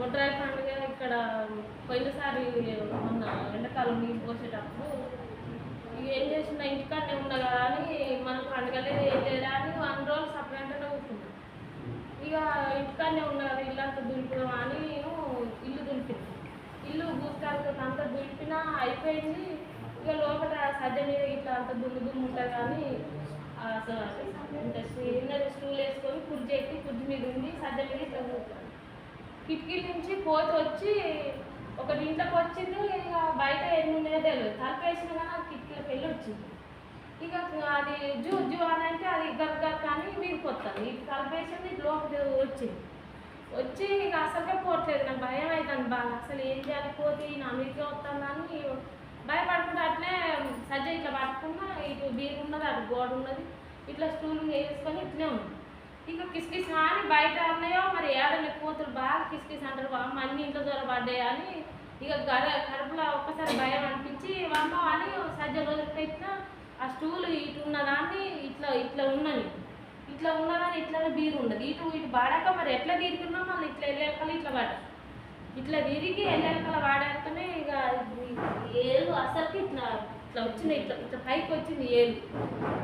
బొడ్రాయి పండుగ ఇక్కడ పోయినసారి మొన్న ఎండాకాలం నీళ్ళు పోసేటప్పుడు ఇక ఏం చేసిన ఇంటికాడనే ఉన్నా కదా అని మన పండుగ లేదు ఏం లేదా అని వన్ రోజులు సపరేట్గా కూర్చున్నాను ఇక ఇంటికాడనే ఉన్నా కదా ఇల్లు అంతా దులిపిదాం అని నేను ఇల్లు దులిపిన. ఇల్లు భూస్థాలకు అంతా దులిపినా అయిపోయింది. ఇక లోపల సజ్జ మీద ఇట్లా అంత దుమ్ము దుమ్ము ఉంటుంది కానీ అసలు ఇంత స్టూల్ వేసుకొని కుర్జీ ఎక్కి కుర్జీ మీద ఉంది సజ్జ మీద కిటికీ నుంచి కోత వచ్చి ఒకటి ఇంట్లోకి వచ్చింది ఇక బయట ఎన్ని ఉన్నాయో తెలియదు తలపేసిన కానీ అది వెళ్ళి వచ్చింది. ఇక అది జూ జూ అని అంటే అది గగ్గ కానీ వీడిపోతుంది ఇది తలపేసింది లోపల వచ్చింది. వచ్చి ఇక అసలుకే పోవట్లేదు. నాకు భయం అవుతుంది బాగా. అసలు ఏం చేయాలి? పోతే నా మీకే వస్తుందని భయపడుకుంటే అట్లే సజ్జ ఇట్లా పట్టుకున్నా ఇటు బీర్ ఉన్నది అటు గోడ ఉన్నది. ఇట్లా స్టూల్ వేసుకొని ఇట్లే ఉంది. ఇక కిస్కిస్ అని బయట కూతురు బాగా కిసికిసి అంటారు అమ్మ అన్ని ఇంట్లో దొరబడ్డాయి అని ఇక గడ కడుపులో ఒక్కసారి భయం అనిపించి అమ్మ అని సజ్జ రోజులు పెట్టిన ఆ స్టూల్ ఇటు ఉన్నదాన్ని ఇట్లా ఇట్లా ఉన్నది. ఇట్లా ఉన్నదాన్ని ఇట్లానే బీరు ఉండదు. ఇటు ఇటు వాడాక మరి ఎట్లా తీరుకున్నా మళ్ళీ ఇట్లా వెళ్ళాక ఇట్లా పడ్డా ఇట్లా తిరిగి వెళ్ళాక వాడాకనే ఇక ఇది ఏలు అసలుకి ఇట్లా ఇట్లా వచ్చింది ఇట్లా ఇట్లా పైకి వచ్చింది ఏలు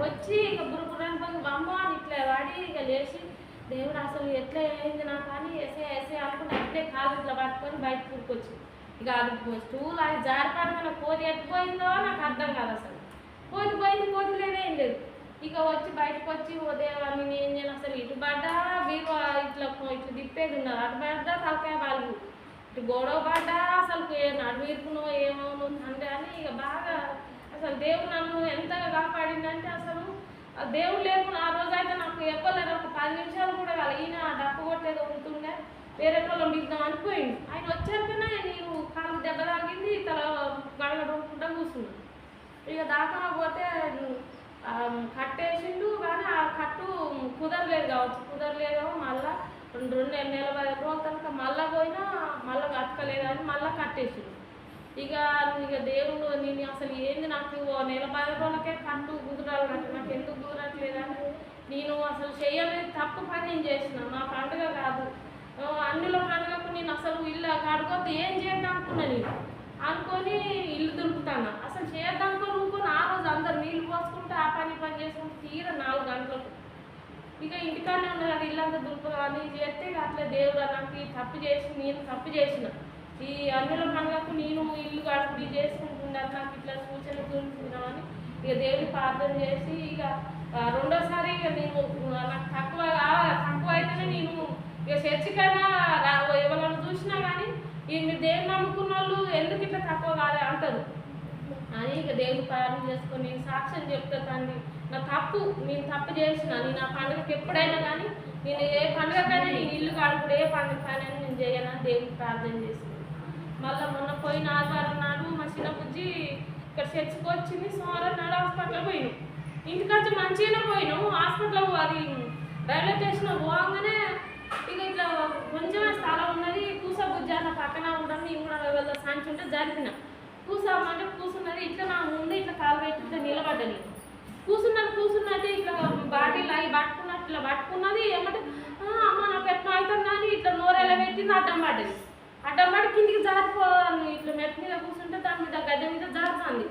వచ్చి ఇక బురుబురాని పని అమ్మ అని ఇట్లా వాడి ఇక లేచి దేవుడు అసలు ఎట్లా అయింది నాకు అని ఎసే ఎసే అనుకుని అట్లే కాలు ఇట్లా పట్టుకొని బయట ఊరుకొచ్చి ఇక అది స్టూల్ అది జారిపడమైన కోతి ఎట్టిపోయిందో నాకు అర్థం కాదు అసలు. కోతి పోయింది కోతి లేదే లేదు. ఇక వచ్చి బయటకు వచ్చి ఓ దేవా నేను ఏం చేయను? అసలు ఇటు పడ్డా? వీరు ఇట్లా ఇట్లా తిప్పేది ఉన్నది. అటు పడ్డా? తలకాయ వాళ్ళు. ఇటు గొడవ పడ్డా? అసలు నడువీర్పునో ఏమో అంటే అని ఇక బాగా అసలు దేవుడు నన్ను ఎంతగా కాపాడిందంటే అసలు ఆ దేవుడు లేకుండా ఆ రోజు అయితే నాకు ఎవ్వలేదు ఒక పది నిమిషాలు కూడా కాదు ఈయన డప్పు ఉంటుండే. వేరే వాళ్ళు బిద్దాం అనుకోయింది ఆయన వచ్చాకనే నేను కాలు దెబ్బ తాగింది తల గడగడుకుంటా కూర్చున్నాను ఇక దాకా పోతే కట్టేసిండు కానీ ఆ కట్టు కుదరలేదు కావచ్చు. కుదరలేదు మళ్ళా రెండు రెండు నెలల పది రోజుల కనుక మళ్ళా పోయినా మళ్ళా కట్టలేదని మళ్ళా కట్టేసిండు. ఇక ఇక దేవుడు నేను అసలు ఏంది నాకు? నెల పది రోజులకే కట్టు కుదరాలి నాకు నాకు ఎందుకు కుదరట్లేదని నేను అసలు చేయలేదు తప్పు పని నేను చేసిన నా పండుగ కాదు. ఆ, అన్నిలో పండుగకు నేను అసలు ఇల్లు కడుకోతే ఏం చేద్దాం అనుకున్నా నేను. అనుకొని ఇల్లు దులుపుతాను. అసలు చేద్దాం అనుకొని ఆ రోజు అందరు నీళ్ళు పోసుకుంటే ఆ పని పని చేసుకుంటే తీర నాలుగు గంటలకు ఇక ఇంటికానే ఉన్నారు అది ఇల్లంతా దులుపుదాన్ని చేస్తే అట్లా దేవుడు నాకు తప్పు చేసి నేను తప్పు చేసిన. ఈ అన్నుల పండుగకు నేను ఇల్లు కడుపు ఇది చేసుకుంటున్నాను నాకు ఇట్లా సూచనలు చూస్తున్నామని ఇక దేవుడి ప్రార్థన చేసి ఇక ఇక నేను నాకు తక్కువ తక్కువ అయితేనే నేను ఇక చర్చికైనా రా ఎవరైనా చూసినా కానీ ఈ మీరు దేవుని నమ్ముకున్న వాళ్ళు ఎందుకు ఇట్లా తక్కువ కాలే అంటారు. అని ఇక దేవుని ప్రార్థన చేసుకొని నేను సాక్ష్యం చెప్తా తండ్రి నా తప్పు నేను తప్పు చేసిన నేను ఆ పండుగకి ఎప్పుడైనా కానీ నేను ఏ పండుగకైనా నేను ఇల్లు కాడుకుడు ఏ పండుగకైనా నేను చేయనని దేవుని ప్రార్థన చేసింది మళ్ళీ మొన్న పోయిన ఆదివారం నాడు మా చిన్న బుజ్జి ఇక్కడ చర్చికి వచ్చింది సోమవారం నాడు హాస్పిటల్ పోయినాం ఇంటికొచ్చి మంచిగానే పోయినాం. హాస్పిటల్ అది రైల్వే స్టేషన్ పోగానే ఇక ఇట్లా కొంచెమే స్థలం ఉన్నది. కూస బుజ్జి పక్కన ఉండడం నేను కూడా వాళ్ళ సంచి ఉంటే జరిపిన కూసామంటే కూసున్నది. ఇట్లా నా ముందు ఇట్లా కాలు పెట్టి ఇట్లా నిలబడ్డని కూసున్నది కూసున్నది ఇట్లా బాటిల్ అవి పట్టుకున్నది ఇట్లా పట్టుకున్నది. ఏమంటే అమ్మ నా పెట్టిన అవుతుంది అని ఇట్లా నోరెలా పెట్టింది అడ్డం పడ్డది. అడ్డం పడి కిందికి జారిపోదాను ఇట్లా మెట్ మీద కూర్చుంటే దాని మీద గద్దె మీద జారుతుంది.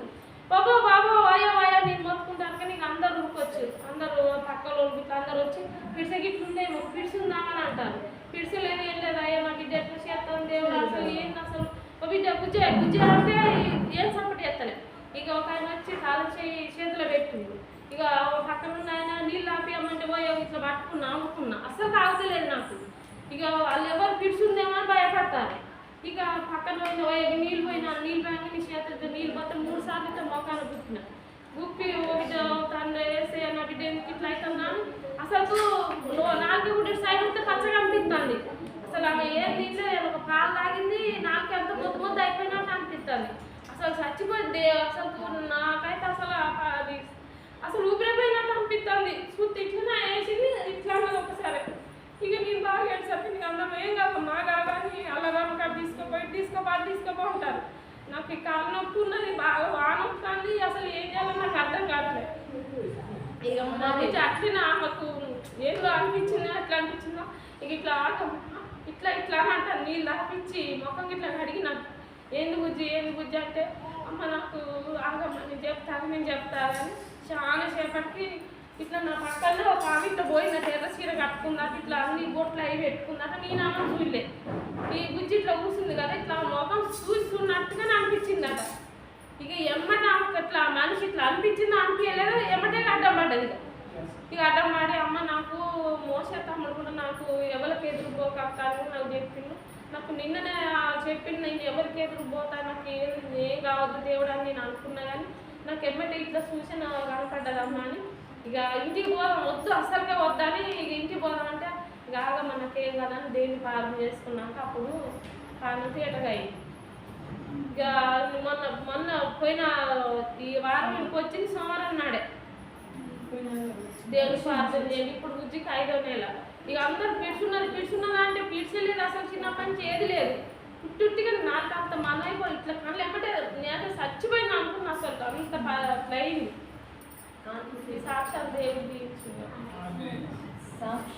బాబో బాబో వాయో వాయో నేను మొత్తుకుంటాను కానీ ఇక అందరు ఊరుకొచ్చు అందరూ పక్కలో ఇట్లా అందరు వచ్చి పిడిసకి ఇట్లుందేమో పిడిసి ఉందామని అంటారు. పిడిసి లేదు ఏం లేదు అయ్యా మా బిడ్డ ఎట్లా చేస్తాను దేవుడు అసలు ఏంటి అసలు? ఓ బిడ్డ బుజ్జే బుజ్జే అంటే ఏం సపోర్ట్ చేస్తలే. ఇక ఒక ఆయన వచ్చి కాలు చేయి చేతిలో పెట్టింది ఇక పక్కన ఉన్న ఆయన నీళ్ళు ఆపియమంటే పోయి ఇట్లా పట్టుకున్నా అమ్ముకున్నా. అసలు తాగుతలేదు నాకు. ఇక వాళ్ళు ఎవరు పిడుచుందేమో అని భయపడతారు. ఇక పక్కన పోయిన నీళ్ళు పోయినా నీళ్ళు పోయినా నీ చేతితో నీళ్ళు పోతే మూడు సార్లు అయితే మోకాన పుట్టినా గుప్పి ఓ తండ్రి వేసి నా బిడ్డ ఎందుకు ఇట్లా అవుతున్నాను అసలు నాలుగు గుడ్డ సైడ్ ఉంటే పచ్చగా అనిపిస్తుంది అసలు ఆమె ఏం తినలేదు ఒక పాలు తాగింది నాకు ఎంత ముద్దు ముద్దు అయిపోయినట్టు అనిపిస్తుంది అసలు చచ్చిపోయింది అసలు నాకైతే అసలు అది అసలు ఊపిరిపోయినట్టు అనిపిస్తుంది చూస్తే ఇట్లా వేసింది ఇట్లా అన్నది ఒకసారి ఇక నేను బాగా ఏడ్చాను నీకు అందం ఏం కాదు మా కాదని అలా కాడ తీసుకోపోయి తీసుకోపో తీసుకోపో అంటారు నాకు ఈ కాలు నొప్పి ఉన్నది బాగా వాన వస్తుంది అసలు ఏం చేయాలో నాకు అర్థం కావట్లేదు ఇక అట్లే నాకు ఏదో అనిపించింది అట్లా అనిపించిందో ఇక ఇట్లా ఆట. ఇట్లా ఇట్లా అని అంటాను నీళ్ళు తప్పించి ముఖం ఇట్లా కడిగిన ఏంది బుజ్జి ఏంది బుజ్జి అంటే అమ్మ నాకు ఆగమ్మ నేను చెప్తాను నేను చెప్తానని చాలా సేపటికి ఇట్లా నా పక్కన ఒక ఆమె ఇట్లా పోయిన ఎర్ర చీర కట్టుకుందాక ఇట్లా అన్ని బొట్లు అవి పెట్టుకుందాక నేను ఆమె చూడలే. ఈ బుజ్జి ఇట్లా కూర్చుంది కదా ఇట్లా ముఖం చూస్తున్నట్టుగా అనిపించిందట. ఇక ఎమ్మట ఆమెకు ఇట్లా మనిషి ఇట్లా అనిపించిందో అనిపించలేదు ఎమ్మటే అడ్డం పడ్డది ఇక అడ్డం మాడి అమ్మ నాకు మోసే తమ్ముడు కూడా నాకు ఎవరికి ఎదురు పోక అని నాకు చెప్పిండు. నాకు నిన్ననే చెప్పింది నేను ఎవరికి ఎదురు పోతా? నాకు ఏం ఏం కావద్దు దేవుడు అని నేను అనుకున్నా కానీ నాకు ఎమ్మటే ఇట్లా సూచన కనపడ్డదమ్మా అని. ఇక ఇంటికి పోదాం వద్దు అస్సలుగా వద్దని ఇక ఇంటికి పోదాం అంటే ఇక మనకేం కదని కాదని దేవుని ప్రారంభం చేసుకున్నాక అప్పుడు ప్రాణం తీయటగా అయింది. ఇక మొన్న మొన్న పోయిన ఈ వారం ఇంటికి సోమవారం నాడే. దేవుని ప్రార్థన చేయండి. ఇప్పుడు బుజ్జికి ఐదో నెల ఇక అందరు పిడుచున్నది పిడుచున్నదా అంటే పిడిచలేదు అసలు చిన్నప్పటి నుంచి ఏది లేదు. పుట్టుట్టిగా నాకు అంత మన అయిపోయి ఇట్లా కళ్ళు ఎమ్మటే నేను చచ్చిపోయినా అనుకున్నా అసలు. అంత ప- అయింది సాక్షాత్ దేవుడి సాక్షి